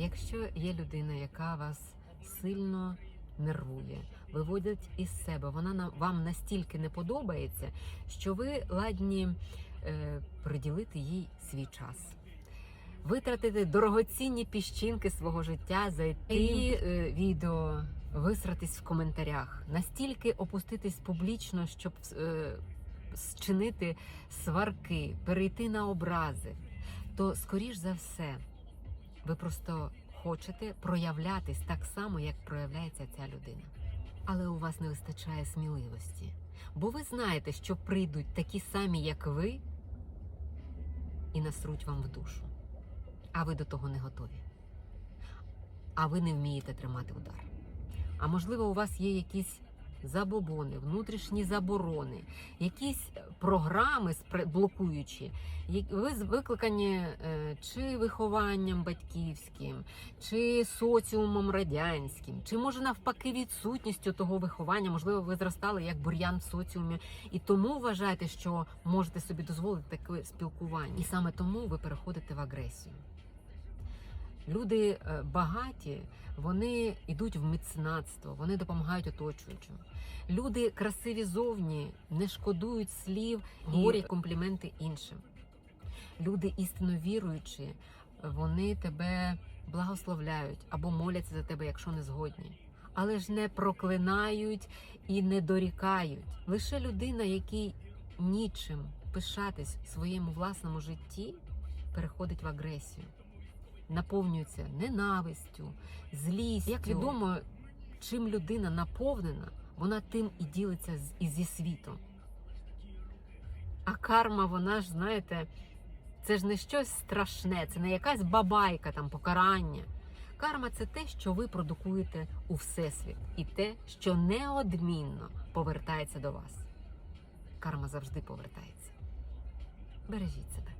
Якщо є людина, яка вас сильно нервує, виводить із себе, вона на- вам настільки не подобається, що ви ладні е, приділити їй свій час. Витратити дорогоцінні піщинки свого життя, зайти її е, відео, висратись в коментарях, настільки опуститись публічно, щоб е, зчинити сварки, перейти на образи, то скоріш за все ви просто хочете проявлятись так само, як проявляється ця людина. Але у вас не вистачає сміливості, бо ви знаєте, що прийдуть такі самі, як ви, і насруть вам в душу. А ви до того не готові. А ви не вмієте тримати удар. А можливо, у вас є якісь забобони, внутрішні заборони, якісь програми блокуючі, викликані е, чи вихованням батьківським, чи соціумом радянським, чи може навпаки відсутністю того виховання. Можливо, ви зростали як бур'ян в соціумі, і тому вважаєте, що можете собі дозволити таке спілкування. І саме тому ви переходите в агресію. Люди е, багаті, вони йдуть в меценатство, вони допомагають оточуючим. Люди красиві зовні, не шкодують слів, говорять компліменти іншим. Люди істинно віруючі, вони тебе благословляють або моляться за тебе, якщо не згодні. Але ж не проклинають і не дорікають. Лише людина, який нічим пишатись в своєму власному житті, переходить в агресію наповнюється ненавистю, злістю. Як відомо, чим людина наповнена, вона тим і ділиться з- і зі світом. А карма, вона ж, знаєте, це ж не щось страшне, це не якась бабайка, там покарання. Карма це те, що ви продукуєте у всесвіт, і те, що неодмінно повертається до вас. Карма завжди повертається. Бережіть себе.